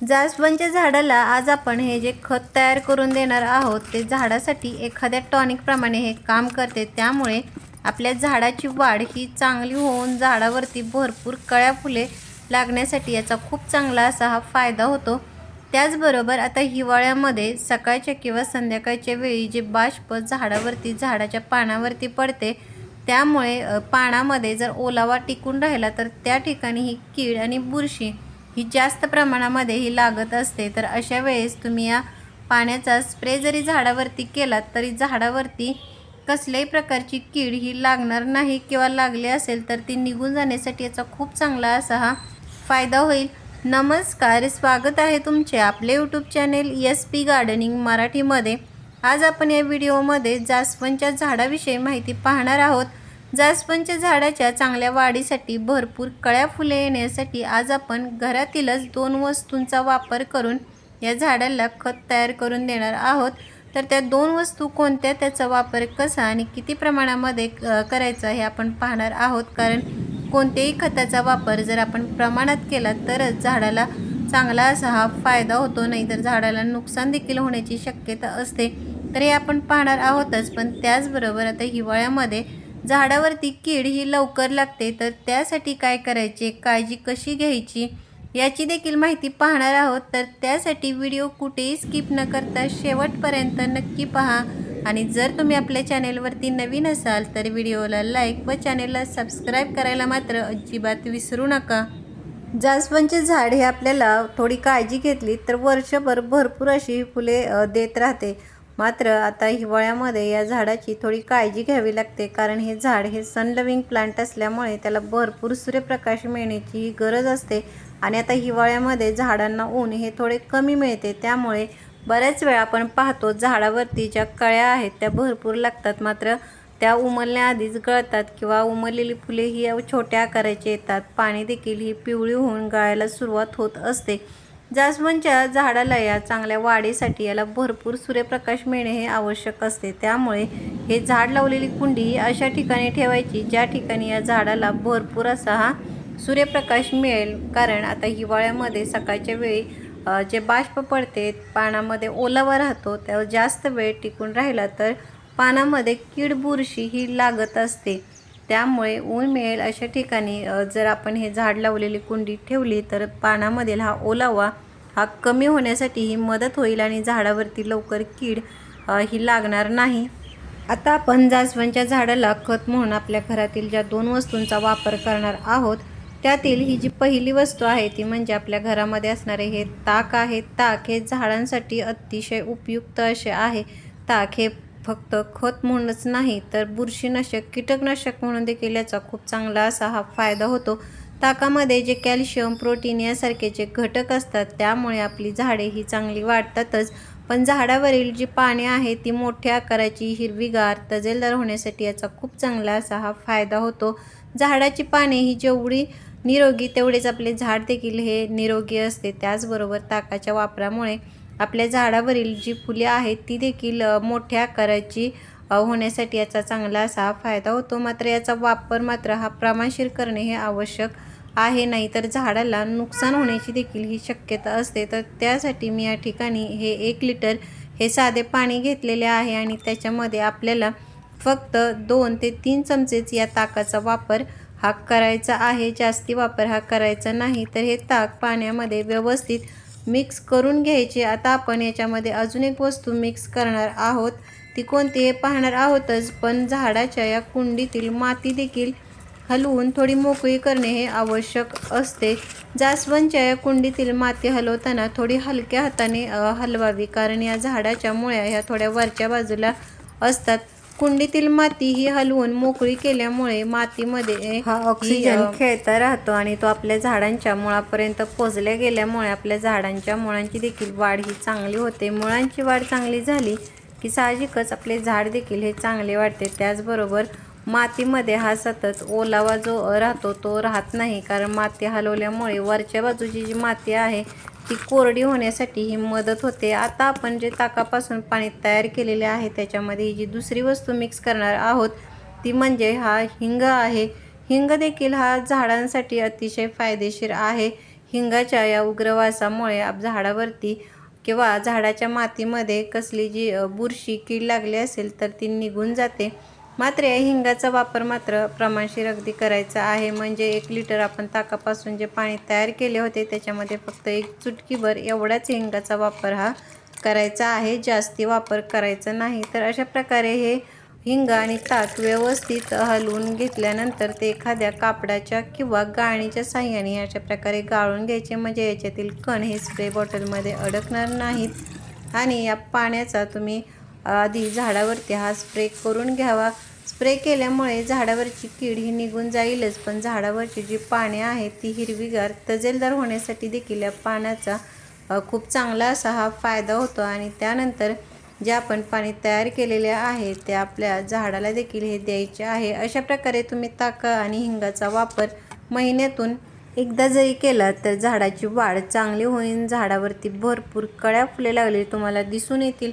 जास्वंदच्या झाडाला आज आपण हे जे खत तयार करून देणार आहोत ते झाडासाठी एखाद्या टॉनिकप्रमाणे हे काम करते. त्यामुळे आपल्या झाडाची वाढ ही चांगली होऊन झाडावरती भरपूर कळ्या फुले लागण्यासाठी याचा खूप चांगला असा हा फायदा होतो. त्याचबरोबर आता हिवाळ्यामध्ये सकाळच्या किंवा संध्याकाळच्या वेळी जे बाष्प झाडावरती झाडाच्या पानावरती पडते त्यामुळे पानामध्ये जर ओलावा टिकून राहिला तर त्या ठिकाणी ही कीड आणि बुरशी ही जास्त प्रमाणामध्ये ही लागत असते तर अशा वेळेस तुम्ही या पाण्याचा स्प्रे जरी झाडावरती केलात तरी झाडावरती कसल्याही प्रकारची कीड ही लागणार नाही किंवा लागली असेल तर ती निघून जाण्यासाठी याचा खूप चांगला असा हा फायदा होईल. नमस्कार स्वागत आहे तुमचे आपले YouTube channel S P gardening मराठीमध्ये. आज आपण या व्हिडिओमध्ये जास्वंदच्या झाडाविषयी माहिती पाहणार आहोत. जास्वंदच्या झाडाच्या चांगल्या वाढीसाठी भरपूर कळ्या फुले येण्यासाठी आज आपण घरातीलच दोन वस्तूंचा वापर करून या झाडाला खत तयार करून देणार आहोत. तर त्या दोन वस्तू कोणत्या? त्याचा वापर कसा आणि किती प्रमाणामध्ये करायचा हे आपण पाहणार आहोत. कारण कोणत्याही खताचा वापर जर आपण प्रमाणात केला तरच झाडाला चांगला असा हा फायदा होतो. नाही तर झाडाला नुकसान देखील होण्याची शक्यता असते. तर हे आपण पाहणार आहोतच. पण त्याचबरोबर आता हिवाळ्यामध्ये झाडावरती कीड ही लवकर लागते तर त्यासाठी काय करायचे? काळजी कशी घ्यायची? याची देखील माहिती पाहणार आहोत. तर त्यासाठी व्हिडिओ कुठेही स्किप न करता शेवटपर्यंत नक्की पहा. आणि जर तुम्ही आपल्या चॅनेलवरती नवीन असाल तर व्हिडिओला लाईक व चॅनेलला सबस्क्राईब करायला मात्र अजिबात विसरू नका. जास्वंदचे झाड हे आपल्याला थोडी काळजी घेतली तर वर्षभर भरपूर अशी फुले देत राहते. मात्र आता हिवाळ्यामध्ये या झाडाची थोडी काळजी घ्यावी लागते कारण हे झाड हे सनलविंग प्लांट असल्यामुळे त्याला भरपूर सूर्यप्रकाश मिळण्याची गरज असते आणि आता हिवाळ्यामध्ये झाडांना ऊन हे थोडे कमी मिळते. त्यामुळे बऱ्याच वेळा आपण पाहतो झाडावरती ज्या कळ्या आहेत त्या भरपूर लागतात मात्र त्या उमलण्याआधीच गळतात किंवा उमललेली फुले ही छोट्या आकाराची येतात. पाणी देखील ही पिवळी होऊन गळायला सुरुवात होत असते. जास्वंदच्या झाडाला या चांगल्या वाढीसाठी याला भरपूर सूर्यप्रकाश मिळणे हे आवश्यक असते. त्यामुळे हे झाड लावलेली कुंडी अशा ठिकाणी ठेवायची ज्या ठिकाणी या झाडाला भरपूर असा हा सूर्यप्रकाश मिळेल. कारण आता हिवाळ्यामध्ये सकाळच्या वेळी जे बाष्प पडते पानामध्ये ओलावा राहतो त्यावर जास्त वेळ टिकून राहिला तर पानामध्ये कीड बुरशी ही लागत असते. त्यामुळे ऊन मिळेल अशा ठिकाणी जर आपण हे झाड लावलेली कुंडी ठेवली तर पानामधील हा ओलावा हा कमी होण्यासाठी ही मदत होईल आणि झाडावरती लवकर कीड ही लागणार नाही. आता आपण जास्वंदच्या झाडाला खत म्हणून आपल्या घरातील ज्या दोन वस्तूंचा वापर करणार आहोत त्यातील ही जी पहिली वस्तू आहे ती म्हणजे आपल्या घरामध्ये असणारे हे ताक आहे. ताक हे झाडांसाठी अतिशय उपयुक्त असे आहे. ताक हे फक्त खत म्हणूनच नाही तर बुरशीनाशक कीटकनाशक म्हणून देखील याचा खूप चांगला असा हा फायदा होतो. ताकामध्ये जे कॅल्शियम प्रोटीन यासारखे जे घटक असतात त्यामुळे आपली झाडे ही चांगली वाढतातच. पण झाडावरील जी पाने आहेत ती मोठ्या आकाराची हिरवीगार तजेलदार होण्यासाठी याचा खूप चांगला असा हा फायदा होतो. झाडाची पाने ही जेवढी निरोगी तेवढेच आपले झाड देखील हे निरोगी असते. त्याचबरोबर ताकाच्या वापरामुळे आपल्या झाडावरील जी फुले आहेत ती देखील मोठ्या आकाराची होण्यासाठी याचा चांगला असा फायदा होतो. मात्र याचा वापर मात्र हा प्रमाणशीर करणे हे आवश्यक आहे. नाही तर झाडाला नुकसान होण्याची देखील ही शक्यता असते. तर त्यासाठी मी या ठिकाणी हे एक लिटर हे साधे पाणी घेतलेले आहे आणि त्याच्यामध्ये आपल्याला फक्त दोन ते तीन चमचेच या ताकाचा वापर हा करायचा आहे. जास्ती वापर हा करायचा नाही. तर हे ताक पाण्यामध्ये व्यवस्थित मिक्स करून घ्यायचे. आता आपण याच्यामध्ये अजून एक वस्तू मिक्स करणार आहोत. ती कोणती हे पाहणार आहोतच पण झाडाच्या या कुंडीतील माती देखील हलवून थोडी मोकळी करणे हे आवश्यक असते. जास्वंदच्या या कुंडीतील माती हलवताना थोडी हलक्या हाताने हलवावी कारण या झाडाच्या मुळ्या ह्या थोड्या वरच्या बाजूला असतात. कुंडीतील माती ही हलवून मोकळी केल्यामुळे मातीमध्ये हा ऑक्सिजन खेळता राहतो आणि तो आपल्या झाडांच्या मुळापर्यंत पोचल्या गेल्यामुळे आपल्या झाडांच्या मुळांची देखील वाढ ही चांगली होते. मुळांची वाढ चांगली झाली की साहजिकच आपले झाड देखील हे चांगले वाढते. त्याचबरोबर मातीमध्ये हा सतत ओलावा जो राहतो तो राहत नाही. कारण माती हलवल्यामुळे वरच्या बाजूची जी माती आहे ती कोरडी होण्यासाठी ही मदत होते. आता आपण जे ताकापासून पाणी तयार केलेले आहे त्याच्यामध्ये जी दुसरी वस्तू मिक्स करणार आहोत ती म्हणजे हा हिंग आहे. हिंग देखील हा झाडांसाठी अतिशय फायदेशीर आहे. हिंगाच्या या उग्रवासामुळे आप झाडावरती किंवा झाडाच्या मातीमध्ये कसली जी बुरशी कीड लागली असेल तर ती निघून जाते. मात्र या हिंगाचा वापर मात्र प्रमाणशीर अगदी करायचा आहे. म्हणजे एक लिटर आपण ताकापासून जे पाणी तयार केले होते त्याच्यामध्ये फक्त एक चुटकीभर एवढाच हिंगाचा वापर हा करायचा आहे. जास्ती वापर करायचा नाही. तर अशा प्रकारे हे हिंग आणि ताक व्यवस्थित हलवून घेतल्यानंतर ते एखाद्या कापडाच्या किंवा गाळणीच्या साह्याने अशा प्रकारे गाळून घ्यायचे. म्हणजे याच्यातील कण हे स्प्रे बॉटलमध्ये अडकणार नाहीत आणि या पाण्याचा तुम्ही आधी झाडावरती हा स्प्रे करून घ्यावा. स्प्रे केल्यामुळे झाडावरची कीड ही निघून जाईलच पण झाडावरची जी पाने आहेत ती हिरवीगार तजेलदार होण्यासाठी देखील या पाण्याचा खूप चांगला असा हा फायदा होतो. आणि त्यानंतर जे आपण पाणी तयार केलेले आहे ते आपल्या झाडाला देखील हे द्यायचे आहे. अशा प्रकारे तुम्ही ताक आणि हिंगाचा वापर महिन्यातून एकदा जरी केला तर झाडाची वाढ चांगली होईल झाडावरती भरपूर कळ्या फुले लागले तुम्हाला दिसून येतील.